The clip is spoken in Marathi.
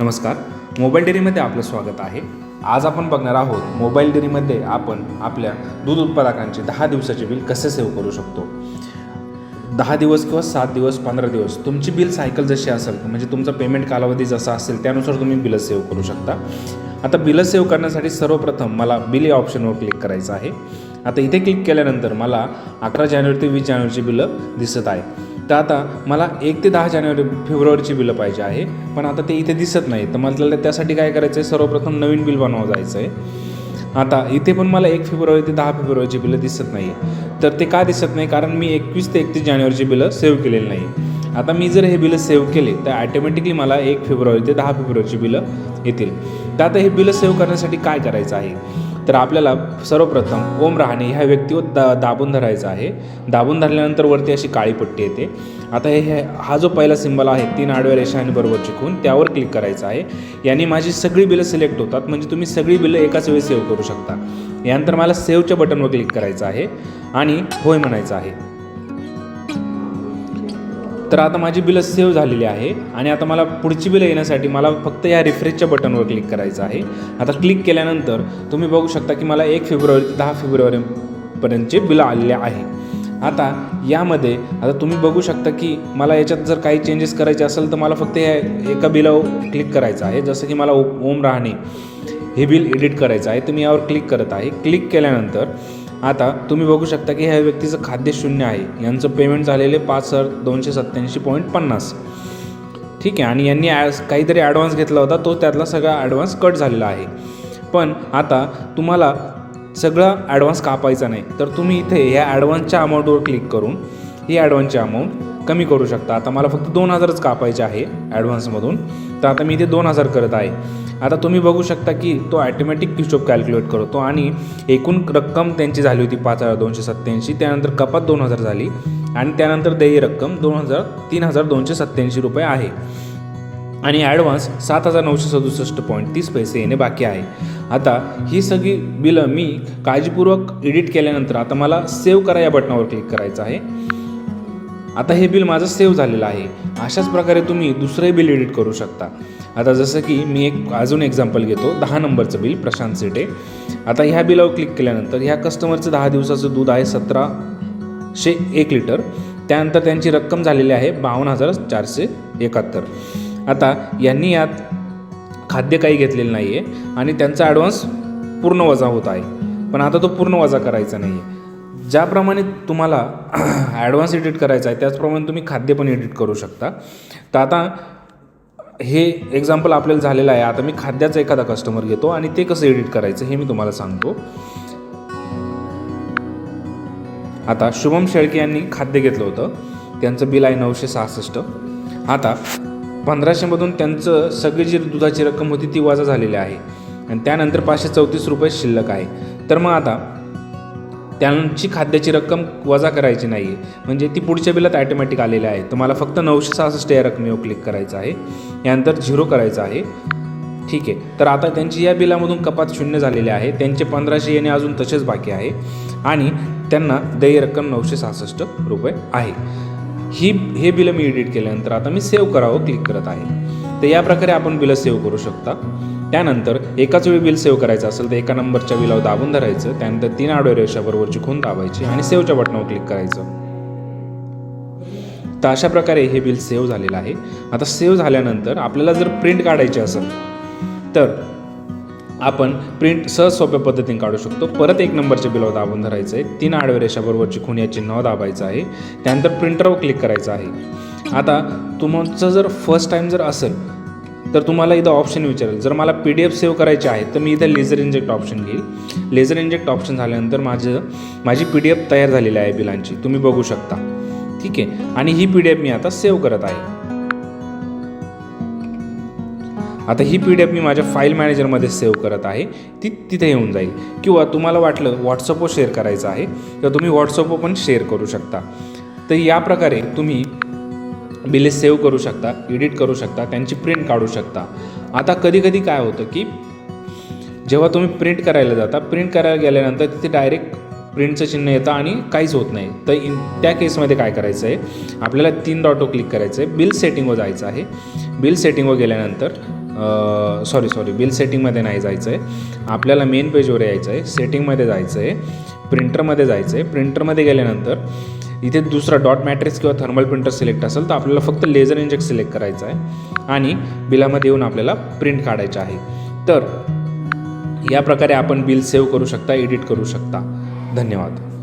नमस्कार. मोबाईल डेअरीमध्ये आपलं स्वागत आहे. आज आपण बघणार आहोत मोबाईल डेअरीमध्ये आपण आपल्या दूध उत्पादकांचे दहा दिवसाचे बिल कसे सेव्ह करू शकतो? दहा दिवस किंवा सात दिवस पंधरा दिवस तुमची बिल सायकल जशी असेल म्हणजे तुमचा पेमेंट कालावधी जसा असेल त्यानुसार तुम्ही बिलं सेव्ह करू शकता. आता बिलं सेव्ह करण्यासाठी सर्वप्रथम मला बिल या ऑप्शनवर क्लिक करायचं आहे. आता इथे क्लिक केल्यानंतर मला अकरा जानेवारी ते वीस जानेवारीची बिलं दिसत आहे तर आता मला एक ते दहा जानेवारी फेब्रुवारीची बिलं पाहिजे आहे पण आता ते इथे दिसत नाही तर मला त्यासाठी काय करायचं आहे सर्वप्रथम नवीन बिल बनवावं जायचं आहे आता इथे पण मला एक फेब्रुवारी ते दहा फेब्रुवारीची बिलं दिसत नाही आहे तर ते का दिसत नाही? कारण मी एकवीस ते एकतीस जानेवारीची बिलं सेव्ह केलेली नाही. आता मी जर हे बिलं सेव्ह केले तर ॲटोमॅटिकली मला एक फेब्रुवारी ते दहा फेब्रुवारीची बिलं येतील. तर आता हे बिलं सेव्ह करण्यासाठी काय करायचं आहे? तर आपल्याला सर्वप्रथम ओम राहणे ह्या व्यक्तीवर दा दाबून धरायचा आहे. दाबून धरल्यानंतर वरती अशी काळी पट्टी येते. आता हे हे- हा जो पहिला सिंबल आहे तीन आडव्या रेषा आणि बरोबर चिकून त्यावर क्लिक करायचं आहे. याने माझी सगळी बिलं सिलेक्ट होतात म्हणजे तुम्ही सगळी बिलं एकाच वेळी सेव्ह करू शकता. यानंतर मला सेव्हच्या बटनवर क्लिक करायचं आहे. आणि होय म्हणायचं आहे. तर आता माझी बिलं सेव्ह झालेली आहे आणि आता मला पुढची बिलं येण्यासाठी मला फक्त या रिफ्रेशच्या बटनवर क्लिक करायचं आहे. आता क्लिक केल्यानंतर तुम्ही बघू शकता की मला एक फेब्रुवारी ते दहा फेब्रुवारीपर्यंतचे बिलं आलेले आहे. आता यामध्ये आता तुम्ही बघू शकता की मला याच्यात जर काही चेंजेस करायचे असेल तर मला फक्त या एका बिलावर क्लिक करायचं आहे. जसं की मला ओ- ओम राहणे हे बिल एडिट करायचं आहे. तर मी यावर क्लिक करत आहे. क्लिक केल्यानंतर आता तुम्ही बघू शकता की ह्या व्यक्तीचं खाद्य शून्य आहे. यांचं पेमेंट झालेले पाच हजार दोनशे सत्त्याऐंशी पॉईंट पन्नास. ठीक आहे आणि यांनी ॲ काहीतरी ॲडव्हान्स घेतला होता तो त्यातला सगळा ॲडव्हान्स कट झालेला आहे. पण आता तुम्हाला सगळा ॲडव्हान्स कापायचा नाही. तर तुम्ही इथे ह्या ॲडव्हान्सच्या अमाऊंटवर क्लिक करून ही ॲडव्हान्सची अमाऊंट कमी करू शकता. आता मला फक्त दोन हजारच कापायचे आहे ॲडव्हान्समधून तर आता मी इथे दोन हजार करत आहे. आता तुम्ही बघू शकता की तो ॲटोमॅटिक हिशोब कॅल्क्युलेट करतो आणि एकूण रक्कम त्यांची झाली होती पाच हजार दोनशे सत्त्याऐंशी त्यानंतर कपात दोन हजार झाली आणि त्यानंतर देय रक्कम दोन हजार तीन हजार दोनशे सत्त्याऐंशी रुपये आहे. आणि ॲडव्हान्स सात हजार नऊशे सदुसष्ट पॉईंट तीस पैसे येणे बाकी आहे. आता ही सगळी बिलं मी काळजीपूर्वक एडिट केल्यानंतर आता मला सेव्ह करा या बटनावर क्लिक करायचं आहे. आता हे बिल माझं सेव्ह झालेलं आहे. अशाच प्रकारे तुम्ही दुसरंही बिल एडिट करू शकता. आता जसं की मी एक अजून एक्झाम्पल घेतो. दहा नंबरचं बिल प्रशांत सेटे आता ह्या बिलावर क्लिक केल्यानंतर ह्या कस्टमरचं दहा दिवसाचं दूध आहे सतराशे एक लिटर. त्यानंतर त्यांची रक्कम झालेली आहे बावन्न हजार चारशे एकाहत्तर. आता यांनी यात खाद्य काही घेतलेलं नाही आहे आणि त्यांचा ॲडव्हान्स पूर्ण वजा होत आहे. पण आता तो पूर्ण वजा करायचा नाही आहे ज्याप्रमाणे तुम्हाला ॲडव्हान्स एडिट करायचा आहे त्याचप्रमाणे तुम्ही खाद्य पण एडिट करू शकता. तर आता हे एक्झाम्पल आपल्याला झालेलं आहे. आता मी खाद्याचा एखादा कस्टमर घेतो आणि ते कसं एडिट करायचं हे मी तुम्हाला सांगतो. आता शुभम शेळके यांनी खाद्य घेतलं होतं. त्यांचं बिल आहे नऊशे सहासष्ट. आता पंधराशेमधून त्यांचं सगळी जी दुधाची रक्कम होती ती वजा झालेली आहे. आणि त्यानंतर पाचशे चौतीस रुपये शिल्लक आहे. तर मग आता त्यांची खाद्याची रक्कम वजा करायची नाही आहे म्हणजे ती पुढच्या बिलात ॲटोमॅटिक आलेली आहे तर मला फक्त नऊशे सहासष्ट या रकमेवर क्लिक करायचं आहे. यानंतर झिरो करायचं आहे. ठीक आहे. तर आता त्यांची या बिलामधून कपात शून्य झालेले आहे. त्यांचे पंधराशे येणे अजून तसेच बाकी आहे. आणि त्यांना देय रक्कम नऊशे सहासष्ट रुपये आहे. ही हे बिलं मी एडिट केल्यानंतर आता मी सेव्ह करावं क्लिक करत आहे. तर या प्रकारे आपण बिलं सेव्ह करू शकता. त्यानंतर एकाच वेळी बिल सेव्ह करायचं असेल तर एका नंबरच्या बिलावर दाबून धरायचं त्यानंतर तीन आडव्या रेषाबरोबरची खून दाबायची आणि सेव्हच्या बटनावर क्लिक करायचं. तर अशा प्रकारे हे बिल सेव्ह झालेलं आहे. आता सेव्ह झाल्यानंतर आपल्याला जर प्रिंट काढायची असेल तर आपण प्रिंट सहज सोप्या पद्धतीने काढू शकतो. परत एक नंबरच्या बिलावर दाबून धरायचं आहे तीन आडव्या रेषाबरोबरची खून या चिन्हावर दाबायचं आहे. त्यानंतर प्रिंटरवर क्लिक करायचं आहे. आता तुमचं जर फर्स्ट टाईम जर असेल तर तुम्हाला इथं ऑप्शन विचारेल. जर मला पी डी एफ सेव्ह करायचे आहे तर मी इथं लेझर इंजेक्ट ऑप्शन घेईल. लेझर इंजेक्ट ऑप्शन झाल्यानंतर माझं माझी पी डी एफ तयार झालेली आहे बिलांची. तुम्ही बघू शकता. ठीक आहे? आणि ही पी डी एफ मी आता सेव्ह करत आहे. आता ही पी डी एफ मी माझ्या फाईल मॅनेजरमध्ये सेव्ह करत आहे. ती तिथे येऊन जाईल. किंवा तुम्हाला वाटलं व्हॉट्सअपवर शेअर करायचं आहे तर तुम्ही व्हॉट्सअपवर पण शेअर करू शकता. तर या प्रकारे तुम्ही बिले सेव्ह करू शकता एडिट करू शकता त्यांची प्रिंट काढू शकता. आता कधी कधी काय होतं की जेव्हा तुम्ही प्रिंट करायला जाता प्रिंट करायला गेल्यानंतर तिथे डायरेक्ट प्रिंटचं चिन्ह येतं आणि काहीच होत नाही. तर इन त्या केसमध्ये काय करायचं आहे आपल्याला तीन डॉटो क्लिक करायचं आहे बिल सेटिंगवर जायचं आहे. बिल सेटिंगवर गेल्यानंतर सॉरी सॉरी बिल सेटिंगमध्ये नाही जायचं आहे आपल्याला मेन पेजवर यायचं आहे सेटिंगमध्ये जायचं आहे प्रिंटरमध्ये जायचं आहे प्रिंटरमध्ये गेल्यानंतर इथे दुसरा डॉट मॅट्रिक्स किंवा थर्मल प्रिंटर सिलेक्ट असेल तर आपल्याला फक्त लेझर इंजेक्ट सिलेक्ट करायचं आहे. आणि बिलामध्ये येऊन आपल्याला प्रिंट काढायचं आहे. तर या प्रकारे आपण बिल सेव्ह करू शकता एडिट करू शकता. धन्यवाद.